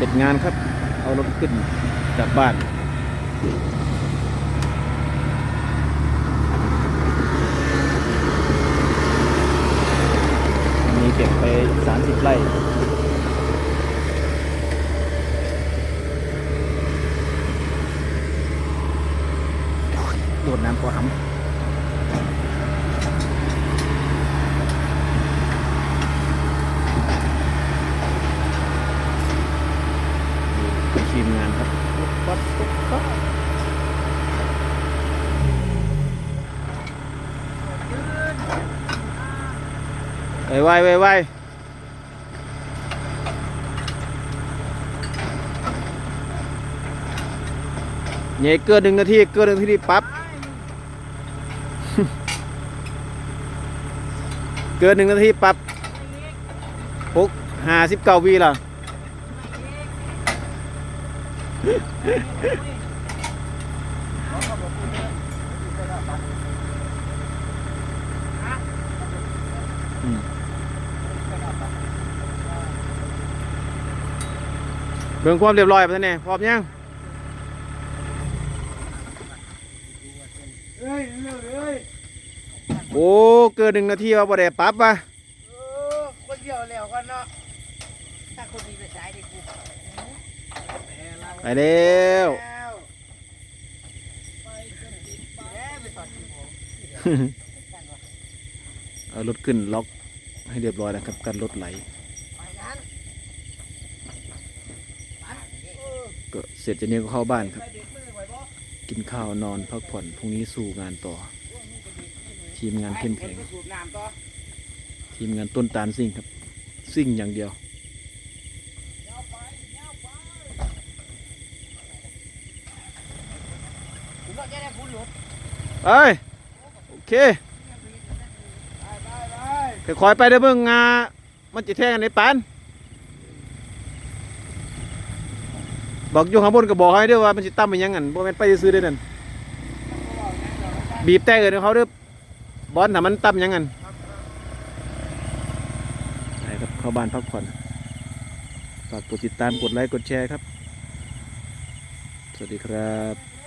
เสร็จงานครับ เอารถขึ้นกลับบ้านมีเก็บไป 30 ไร่โดดน้ำพอหำ ทีมงานครับปั๊บปั๊บปั๊บไวไวไวไวเย่เกินหนึ่งนาทีเกินหนึ่งนาทีปั๊บเกินหนึ่งนาทีปรับหกห้าสิบเก้าวีละ เบิ่งความเรียบร้อยไปท่านเนี่ยพร้อมยังเอ้โอ้ เกินหนึ่งนาทีว่าบ่ได้ปรับวะเออคนเดียวแล้วกันเนาะถ้าคนมีไปสายดิกู ไปแล้วแล้วไปจนติดบ้านไปสอนที่ผมเอารถขึ้นล็อกให้เรียบร้อยนะครับกันรถไหลไปนั้นเออก็เสร็จจากนี้ก็เข้าบ้านครับไปเด็กมือไหวบ่กินข้าวนอนพักผ่อนพรุ่งนี้สู้งานต่อ ทีมงานเข้มแข็งไปสูบน้ำต่อทีมงานต้นตาลซิ่งครับ ซิ่งอย่างเดียว ผมว่าจะ ได้พูดหลุดเอ้ยโอเคไปค่อยๆไปเด้อเบิ่งงามันจะแทงกันในปานบอกอยู่ข้างบนก็บอกให้ด้อว่ามันสิตั้มมันยังไงั้นบ่แม่นไปซื้อๆเด้นั่นบีบแต่เอินเขาด้อบอลถามมันตั้มยังไงั้นครับเข้าบ้านพักผ่อนฝากกดติดตามกดไลค์กดแชร์ครับ สวัสดีครับ